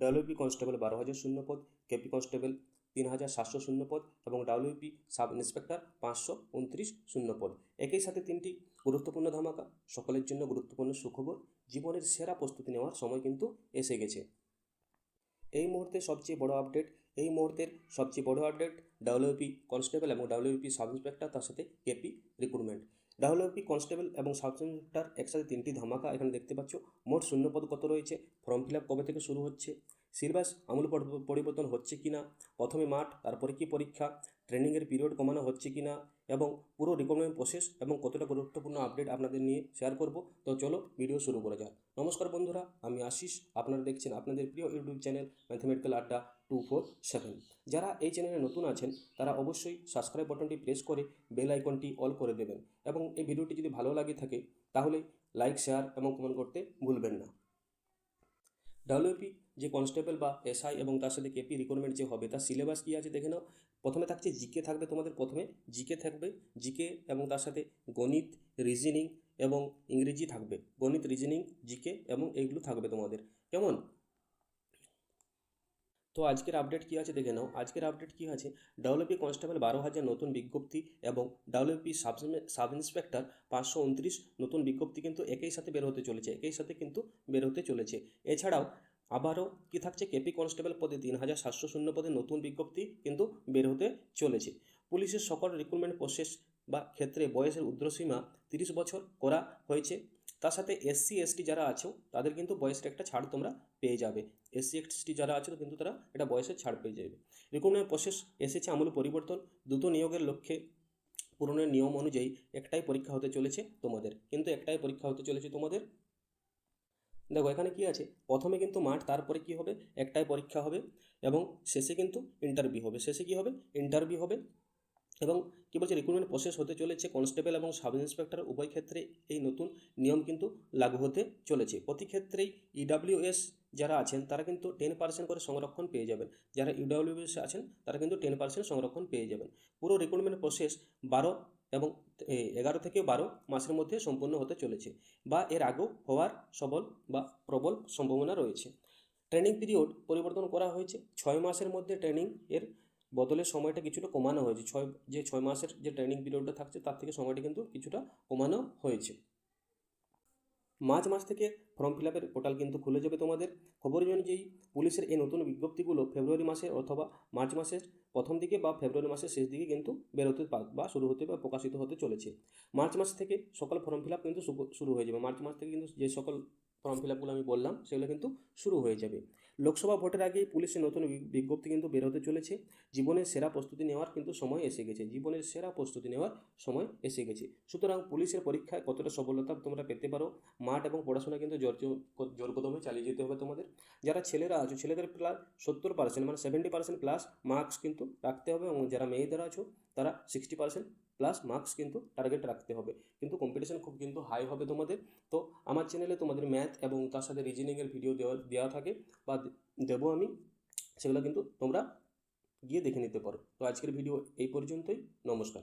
WP constable বারো হাজার শূন্য পদ কেপি কনস্টেবল তিন হাজার সাতশো শূন্য পদ এবং ডাব্লিউপি সাব ইন্সপেক্টর পাঁচশো উনত্রিশ শূন্য পদ একই সাথে তিনটি গুরুত্বপূর্ণ ধামাকা, সকলের জন্য গুরুত্বপূর্ণ সুখবর, জীবনের সেরা প্রস্তুতি নেওয়ার সময় কিন্তু এসে গেছে। এই মুহূর্তে সবচেয়ে বড় আপডেট, এই মুহূর্তের সবচেয়ে বড় আপডেট ডাব্লিউপি কনস্টেবল এবং ডাব্লিউপি সাব ইন্সপেক্টর তার সাথে কেপি রিক্রুটমেন্ট। ডাব্লিউপি কনস্টেবল এবং সাব ইন্সপেক্টর একসাথে তিনটি ধামাকা এখানে দেখতে পাচ্ছ। মোট শূন্যপদ কত রয়েছে? ফর্ম ফিল আপ কবে থেকে শুরু হচ্ছে? সিলেবাস আমূল পর- পরিবর্তন হচ্ছে কি না প্রথমে মাঠ, তারপরে কি পরীক্ষা? ট্রেনিংয়ের পিরিয়ড কমানো হচ্ছে কি না এবং পুরো রিক্রুটমেন্ট প্রসেস এবং কতটা গুরুত্বপূর্ণ আপডেট আপনাদের নিয়ে শেয়ার করব? তো চলো ভিডিও শুরু করা যাক। নমস্কার বন্ধুরা, আমি আশিস। আপনারা দেখছেন আপনাদের প্রিয় YouTube channel mathematical adda two four seven যারা এই চ্যানেলে নতুন আছেন, তারা অবশ্যই সাবস্ক্রাইব বাটনটি প্রেস করে বেল আইকনটি অল করে দেবেন এবং এই ভিডিওটি যদি ভালো লাগে থাকে, তাহলে লাইক শেয়ার এবং কমেন্ট করতে ভুলবেন না। ডাব্লিউপি যে কনস্টেবল বা এসআই এবং তার সাথে কেপি রিক্রুটমেন্ট যে হবে, তার সিলেবাস কী আছে দেখে নাও। প্রথমে থাকছে জিকে থাকবে তোমাদের প্রথমে। জিকে থাকবে জিকে এবং তার সাথে গণিত রিজনিং এবং ইংরেজি থাকবে। গণিত রিজনিং জিকে এবং এইগুলো থাকবে তোমাদের। কেমন? তো আজকের আপডেট কী আছে দেখে নাও। আজকের আপডেট কী আছে? ডাব্লিউপি কনস্টেবল বারো হাজার নতুন বিজ্ঞপ্তি এবং ডাব্লিউপি সাব সাব ইন্সপেক্টর পাঁচশো উনত্রিশ নতুন বিজ্ঞপ্তি কিন্তু একই সাথে বের হতে চলেছে, একই সাথে কিন্তু বের হতে চলেছে। এছাড়াও আবারও কি থাকছে? কেপি কনস্টেবল পদে তিন হাজার সাতশো শূন্য পদে নতুন বিজ্ঞপ্তি কিন্তু বের হতে চলেছে। পুলিশের সকল রিক্রুটমেন্ট প্রসেস বা ক্ষেত্রে বয়সের ঊর্ধ্বসীমা তিরিশ বছর করা হয়েছে। তার সাথে এসসি এসটি যারা আছো, তাদের কিন্তু বয়সের একটা ছাড় তোমরা পেয়ে যাবে। এসসি এসটি যারা আছে, কিন্তু তারা এটা বয়সের ছাড় পেয়ে যাবে। রিক্রুটমেন্ট প্রসেস এসেছে আমূল পরিবর্তন। দ্রুত নিয়োগের লক্ষ্যে পূরণের নিয়ম অনুযায়ী একটাই পরীক্ষা হতে চলেছে তোমাদের। কিন্তু একটাই পরীক্ষা হতে চলেছে তোমাদের। দেখো, এখানে কি আছে? প্রথমে কিন্তু মাঠ, তারপরে কি হবে? একটাই পরীক্ষা হবে এবং শেষে কিন্তু ইন্টারভিউ হবে। শেষে কি হবে? ইন্টারভিউ হবে। এবং কি বলছে রিক্রুটমেন্ট প্রসেস হতে চলেছে কনস্টেবল এবং সাব ইন্সপেক্টর উভয় ক্ষেত্রে এই নতুন নিয়ম কিন্তু লাগু হতে চলেছে। প্রতি ক্ষেত্রেই ইডাব্লিউএস যারা আছেন, তারা কিন্তু টেন পার্সেন্ট করে সংরক্ষণ পেয়ে যাবেন। যারা ইডাব্লিউএস আছেন, তারা কিন্তু টেন পার্সেন্ট সংরক্ষণ পেয়ে যাবেন। পুরো রিক্রুটমেন্ট প্রসেস বারো এবং এগারো থেকে বারো মাসের মধ্যে সম্পূর্ণ হতে চলেছে বা এর আগেও হওয়ার সবল বা প্রবল সম্ভাবনা রয়েছে। ট্রেনিং পিরিয়ড পরিবর্তন করা হয়েছে। ছয় মাসের মধ্যে ট্রেনিং এর বদলের সময়টা কিছুটা কমানো হয়েছে। ছয়, যে ছয় মাসের যে ট্রেনিং পিরিয়ডটা থাকছে, তার থেকে সময়টা কিন্তু কিছুটা কমানো হয়েছে। মার্চ মাস থেকে ফর্ম ফিল আপের পোর্টাল কিন্তু খুলে যাবে তোমাদের। খবর অনুযায়ী পুলিশের এই নতুন বিজ্ঞপ্তিগুলো ফেব্রুয়ারি মাসে অথবা মার্চ মাসের প্রথম দিকে বা ফেব্রুয়ারি মাসের শেষ দিকে কিন্তু বেরোতে বা শুরু হতে বা প্রকাশিত হতে চলেছে। মার্চ মাস থেকে সকল ফর্ম ফিল আপ কিন্তু শুরু হয়ে যাবে। মার্চ মাস থেকে কিন্তু যে সকল ফর্ম ফিল আপগুলো আমি বললাম, সেগুলো কিন্তু শুরু হয়ে যাবে। লোকসভা ভোটের আগেই পুলিশের নতুন বিজ্ঞপ্তি কিন্তু বের হতে চলেছে। জীবনের সেরা প্রস্তুতি নেওয়ার কিন্তু সময় এসে গেছে। জীবনের সেরা প্রস্তুতি নেওয়ার সময় এসে গেছে। সুতরাং পুলিশের পরীক্ষায় কতটা সফলতা তোমরা পেতে পারো, মাঠ এবং পড়াশোনা কিন্তু জোর জোর কদমে চালিয়ে যেতে হবে তোমাদের। যারা ছেলেরা আছো, ছেলেদের প্রায় সত্তর পার্সেন্ট মানে সেভেন্টি পার্সেন্ট প্লাস মার্কস কিন্তু রাখতে হবে এবং যারা মেয়েদের আছো, তারা সিক্সটি পার্সেন্ট প্লাস মার্কস কিন্তু টার্গেট রাখতে হবে। কিন্তু কম্পিটিশন খুব কিন্তু হাই হবে তোমাদের। তো আমার চ্যানেলে তোমাদের ম্যাথ এবং তার সাথে রিজনিংয়ের ভিডিও দেওয়া দেওয়া থাকে বা দেবো আমি, সেগুলো কিন্তু তোমরা গিয়ে দেখে নিতে পারো। তো আজকের ভিডিও এই পর্যন্তই। নমস্কার।